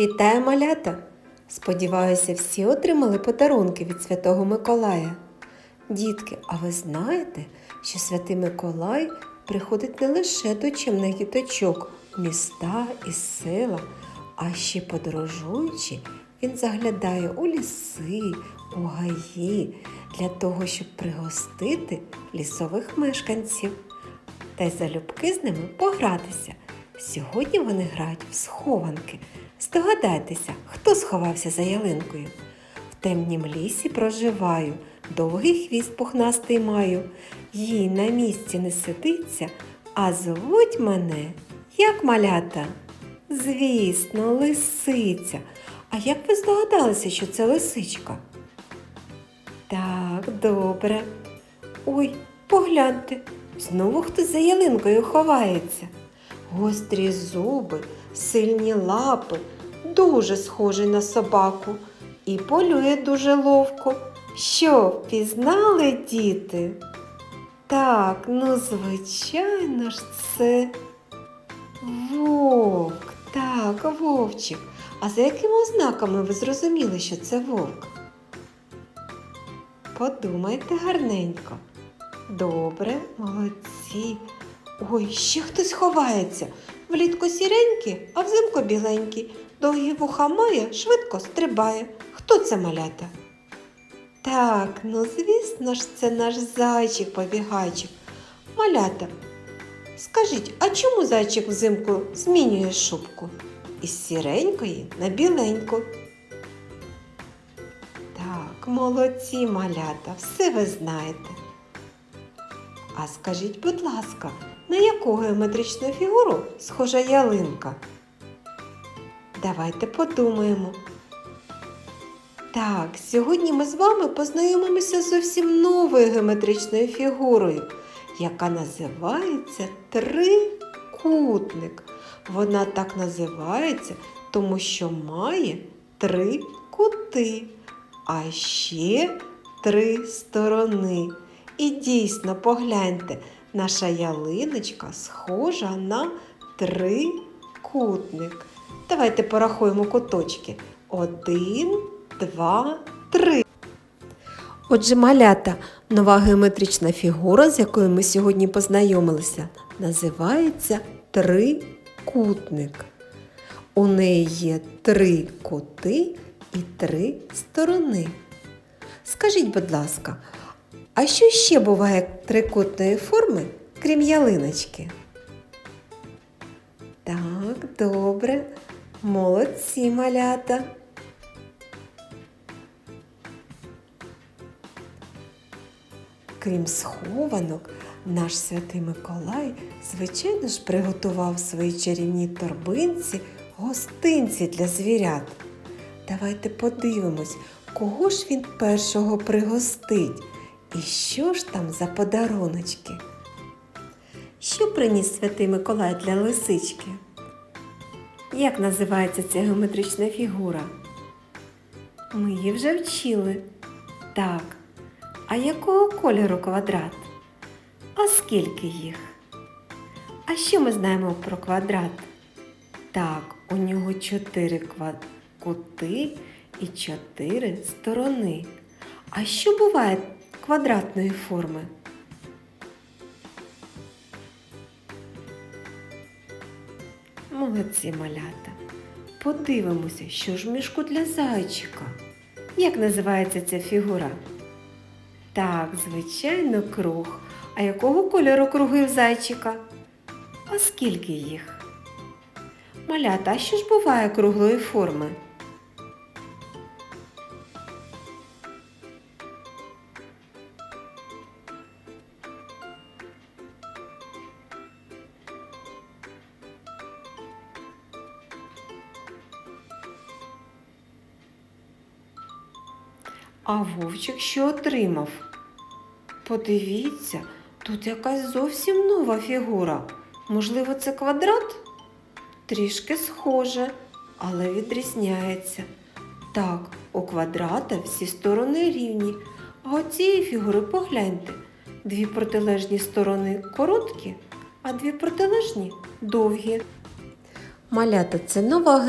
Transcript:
Вітаю малята! Сподіваюся, всі отримали подарунки від Святого Миколая. Дітки, а ви знаєте, що Святий Миколай приходить не лише до чимних діточок міста і села, а ще подорожуючи, він заглядає у ліси, у гаї для того, щоб пригостити лісових мешканців та й залюбки з ними погратися. Сьогодні вони грають в схованки. Здогадайтеся, хто сховався за ялинкою. В темнім лісі проживаю, довгий хвіст пухнастий маю. Їй на місці не сидиться, а звуть мене як малята. Звісно, лисиця. А як ви здогадалися, що це лисичка? Так, добре. Ой, погляньте, знову хтось за ялинкою ховається. Гострі зуби, сильні лапи, дуже схожий на собаку і полює дуже ловко. Що, впізнали діти? Так, ну звичайно ж, це вовк. Так, вовчик. А за якими ознаками ви зрозуміли, що це вовк? Подумайте гарненько. Добре, молодці. Ой, ще хтось ховається. Влітку сіренький, а взимку біленький. Довгі вуха має, швидко стрибає. Хто це малята? Так, ну звісно ж, це наш зайчик-побігайчик. Малята, скажіть, а чому зайчик взимку змінює шубку? Із сіренької на біленьку. Так, молодці малята, все ви знаєте. А скажіть, будь ласка, на яку геометричну фігуру схожа ялинка? Давайте подумаємо. Так, сьогодні ми з вами познайомимося з зовсім новою геометричною фігурою, яка називається трикутник. Вона так називається, тому що має три кути, а ще три сторони. І дійсно, погляньте, наша ялиночка схожа на трикутник. Давайте порахуємо куточки. Один, два, три. Отже, малята, нова геометрична фігура, з якою ми сьогодні познайомилися, називається трикутник. У неї є три кути і три сторони. Скажіть, будь ласка, а що ще буває трикутної форми, крім ялиночки? Так, добре. Молодці малята. Крім схованок, наш святий Миколай, звичайно ж, приготував в своїй чарівній торбинці гостинці для звірят. Давайте подивимось, кого ж він першого пригостить і що ж там за подаруночки. Що приніс святий Миколай для лисички? Як називається ця геометрична фігура? Ми її вже вчили. Так. А якого кольору квадрат? А скільки їх? А що ми знаємо про квадрат? Так, у нього чотири кути і чотири сторони. А що буває квадратної форми? Молодці малята. Подивимося, що ж в мішку для зайчика. Як називається ця фігура? Так, звичайно, круг. А якого кольору круги в зайчика? А скільки їх? Малята, а що ж буває круглої форми? А вовчик що отримав? Подивіться, тут якась зовсім нова фігура. Можливо, це квадрат? Трішки схоже, але відрізняється. Так, у квадрата всі сторони рівні, а у цієї фігури погляньте. Дві протилежні сторони короткі, а дві протилежні довгі. Малята це нова